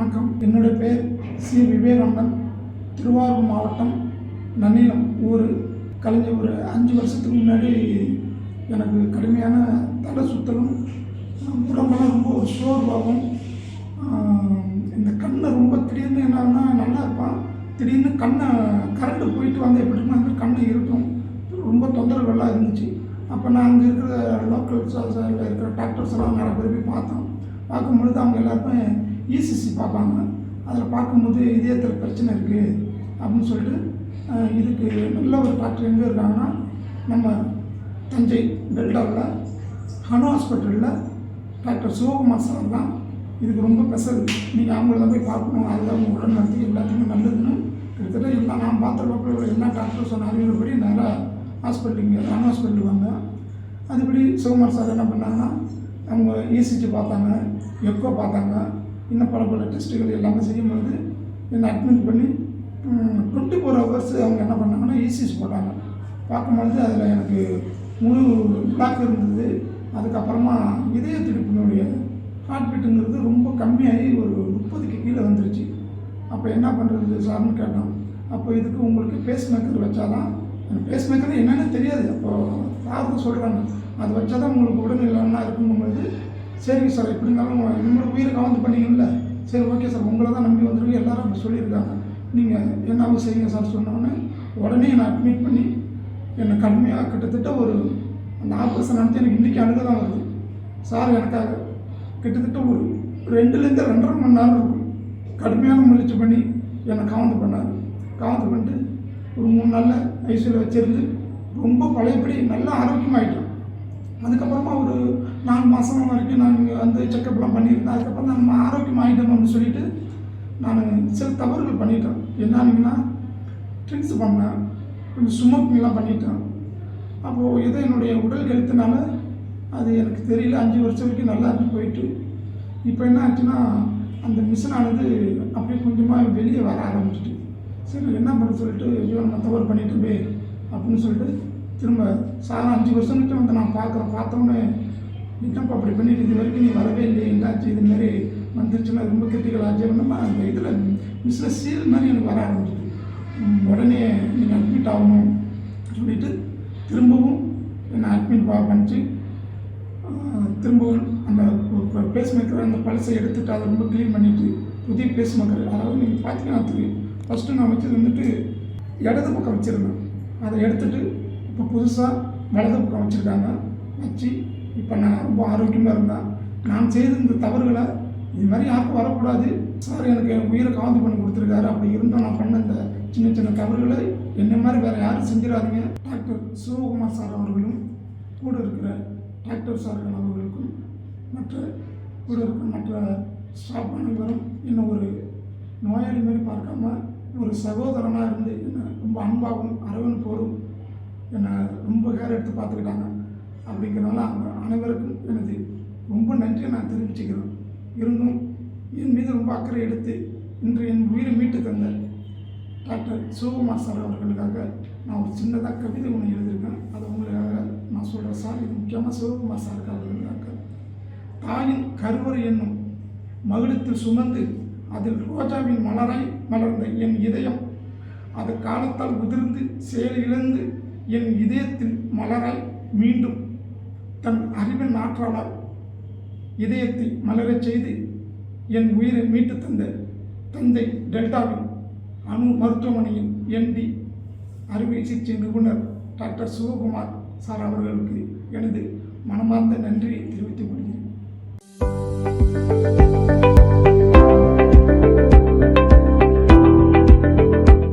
வணக்கம். என்னுடைய பேர் சி. விவேகானந்தன். திருவாரூர் மாவட்டம் நன்னிலம் ஊர். கலைஞ்ச ஒரு அஞ்சு வருஷத்துக்கு முன்னாடி எனக்கு கடுமையான தலை சுத்தலும் உடம்பெல்லாம் ரொம்ப ஒரு சோர்வாகும் இந்த கண்ணை ரொம்ப திடீர்னு என்னன்னா நல்லா இருப்பான். திடீர்னு கண்ணை கரண்ட் போயிட்டு வந்து எப்படி இருக்குமோ அந்த கண்ணை இருக்கும் ரொம்ப தொந்தரவுகள்லாம் இருந்துச்சு. அப்போ நான் அங்கே இருக்கிற லோக்கல் இருக்கிற டாக்டர்ஸ் எல்லாம் நிறைய பேர் போய் பார்த்தோம். பார்க்கும்பொழுது அவங்க எல்லாருமே இசிசி பார்ப்பாங்க. அதில் பார்க்கும்போது இதயத்தில் பிரச்சனை இருக்குது அப்படின்னு சொல்லிட்டு இதுக்கு நல்ல ஒரு டாக்டர் எங்கே இருக்காங்கன்னா நம்ம தஞ்சை டெல்டாவில் ஹனு ஹாஸ்பிட்டலில் டாக்டர் சிவகுமார் சார் தான். இதுக்கு ரொம்ப ஸ்பெஷல் நீங்கள் அவங்கள தான் போய் பார்க்கணும். அதுதான் உங்கள் உடல் நடத்தி எல்லாத்துக்குமே நல்லதுன்னு கிட்டத்தட்ட எல்லா நான் பார்த்த என்ன எல்லா டாக்டர் சொன்ன அறிவுரைப்படி நேராக ஹாஸ்பிட்டல் இங்கே ஹனு ஹாஸ்பிட்டலுக்கு வந்தேன் அதுபடி சிவகுமார் சார் என்ன பண்ணாங்கன்னா அவங்க இசிஜி பார்த்தாங்க எக்கோ பார்த்தாங்க. இன்னும் பல பல டெஸ்ட்டுகள் எல்லாமே செய்யும்போது என்னை அட்மிட் பண்ணி டுவெண்ட்டி ஃபோர் ஹவர்ஸ் அவங்க என்ன பண்ணாங்கன்னா இசிஜி போட்டாங்க. பார்க்கும்பொழுது அதில் எனக்கு முழு பிளாக் இருந்தது. அதுக்கப்புறமா இதய துடிப்பினுடைய ஹார்ட் பீட்டுங்கிறது ரொம்ப கம்மியாகி ஒரு முப்பதுக்கு கீழே வந்துருச்சு. அப்போ என்ன பண்ணுறது சார்னு கேட்டோம். அப்போ இதுக்கு உங்களுக்கு பேஸ் மேக்கர் வச்சாதான் அந்த பேஸ் மேக்கர் என்னென்னு தெரியாது. அப்போ யாருக்கும் சொல்கிறாங்க அது வச்சாதான் உங்களுக்கு உடல்நிலை இருக்குங்கும்போது சரிங்க சார் எப்படி இருந்தாலும் நம்மளோட உயிரை கவனம் பண்ணீங்கல்ல? சரி ஓகே சார் உங்களை தான் நம்பி வந்துருக்கு எல்லாரும் அப்படி சொல்லியிருக்காங்க. நீங்கள் என்னாலும் செய்யுங்க சார் சொன்னோன்னே உடனே என்னை அட்மிட் பண்ணி என்னை கடுமையாக கிட்டத்தட்ட ஒரு அந்த ஆப்ரேஷன் நடத்தி எனக்கு இன்றைக்கி அழுக தான் வருது. சார் எனக்காக கிட்டத்தட்ட ஒரு ரெண்டுலேருந்து ரெண்டரை மணி நேரம் இருக்கும். கடுமையான முயற்சி பண்ணி என்னை காவந்து பண்ணார். காவந்து பண்ணிட்டு ஒரு மூணு நாளில் ஐசியூவில் வச்சிருந்து ரொம்ப பழையபடி நல்லா ஆரோக்கியமாகிட்டோம் அதுக்கப்புறமா ஒரு நாலு மாதம் வரைக்கும் நான் இங்கே வந்து செக்கப்லாம் பண்ணியிருந்தேன். அதுக்கப்புறம் நம்ம ஆரோக்கியம் ஆகிட்டோம்னு சொல்லிட்டு நான் சில தவறுகள் பண்ணிட்டேன். என்னன்னா ட்ரிங்க்ஸ் பண்ணேன். கொஞ்சம் ஸ்மோக்கிங்லாம் பண்ணிட்டேன். அப்போது எதோ என்னுடைய உடல் கெழுத்தினால அது எனக்கு தெரியல. அஞ்சு வருஷம் வரைக்கும் நல்லா இருந்து போயிட்டு இப்போ என்ன ஆச்சுன்னா அந்த மிஷினானது அப்படியே கொஞ்சமாக வெளியே வர ஆரம்பிச்சிட்டு சரி என்ன பண்ண சொல்லிட்டு ஐயோ நம்ம தவறு பண்ணிட்டோமே அப்படின்னு சொல்லிட்டு திரும்ப சார் அஞ்சு வருஷம் கிட்ட வந்து நான் பார்க்குறேன். பார்த்தோன்னே இப்போ அப்படி பண்ணிட்டு இது வரைக்கும் நீ வரவே இல்லை என்னாச்சு இது மாதிரி வந்துருச்சுன்னா ரொம்ப கிரிட்டிக்கல் ஆச்சு அந்த இதில் மிஷினில் சீல் மாதிரி எனக்கு வர ஆரம்பிச்சிட்டு உடனே நீங்கள் அட்மிட் ஆகணும் சொல்லிட்டு திரும்பவும் என்னை அட்மிட் பா பண்ணிச்சு. திரும்பவும் அந்த பேஸ் மேக்கரை அந்த பழசை எடுத்துட்டு அதை ரொம்ப க்ளீன் பண்ணிவிட்டு புதிய பேஸ் மேக்கர் அதாவது நீங்கள் பார்த்தீங்கன்னா தெரியும். ஃபஸ்ட்டு நான் வச்சது வந்துட்டு இடது பக்கம் வச்சுருந்தேன். அதை எடுத்துட்டு இப்போ புதுசாக வலது பக்கம் வச்சுருக்காங்க. வச்சு இப்போ நான் ரொம்ப ஆரோக்கியமாக இருந்தேன் நான் செய்த இந்த தவறுகளை இது மாதிரி யாருக்கும் வரக்கூடாது. சார் எனக்கு என் உயிரை காந்து பண்ணி கொடுத்துருக்காரு. அப்படி இருந்தால் நான் பண்ண இந்த சின்ன சின்ன தவறுகளை என்ன மாதிரி வேறு யாரும் செஞ்சிடாதீங்க. டாக்டர் சிவகுமார் சார் அவர்களும் கூட இருக்கிற டாக்டர் சார்கள் அவர்களுக்கும் மற்ற கூட இருக்கிற மற்ற ஸ்டாஃப் அனைவரும் என்னை ஒரு நோயாளி மாதிரி பார்க்காம ஒரு சகோதரனாக இருந்து என்னை ரொம்ப அன்பாகவும் அரவணைப்போடும் என்னை ரொம்ப கேர் எடுத்து பார்த்துக்கிட்டாங்க. அப்படிங்கிறனால அவங்க அனைவருக்கும் எனது ரொம்ப நன்றியை நான் தெரிவிச்சுக்கிறேன். இருந்தும் என் மீது ரொம்ப அக்கறை எடுத்து இன்று என் உயிரை மீட்டு தந்த டாக்டர் சிவகுமார் சார் அவர்களுக்காக நான் ஒரு சின்னதாக கவிதை ஒன்று எழுதியிருக்கேன். அதை உங்களுக்காக நான் சொல்கிறேன் சார். இது முக்கியமாக சிவகுமார் சாருக்கு அவர்களுக்காக. தாயின் கருவறை என்னும் மகிழத்தில் சுமந்து அதில் ரோஜாவின் மலராய் மலர்ந்த என் இதயம் அது காலத்தால் உதிர்ந்து செயல் இழந்து என் இதயத்தில் மலராய் மீண்டும் தன் அறிவின் ஆற்றலால் இதயத்தை மலரச் செய்து என் உயிரை மீட்டு தந்த தந்தை டெல்டாவின் அணு மருத்துவமனையின் எம்டி அறுவை சிகிச்சை நிபுணர் டாக்டர் சிவகுமார் சார் அவர்களுக்கு எனது மனமார்ந்த நன்றியை தெரிவித்துக் கொள்கிறேன்.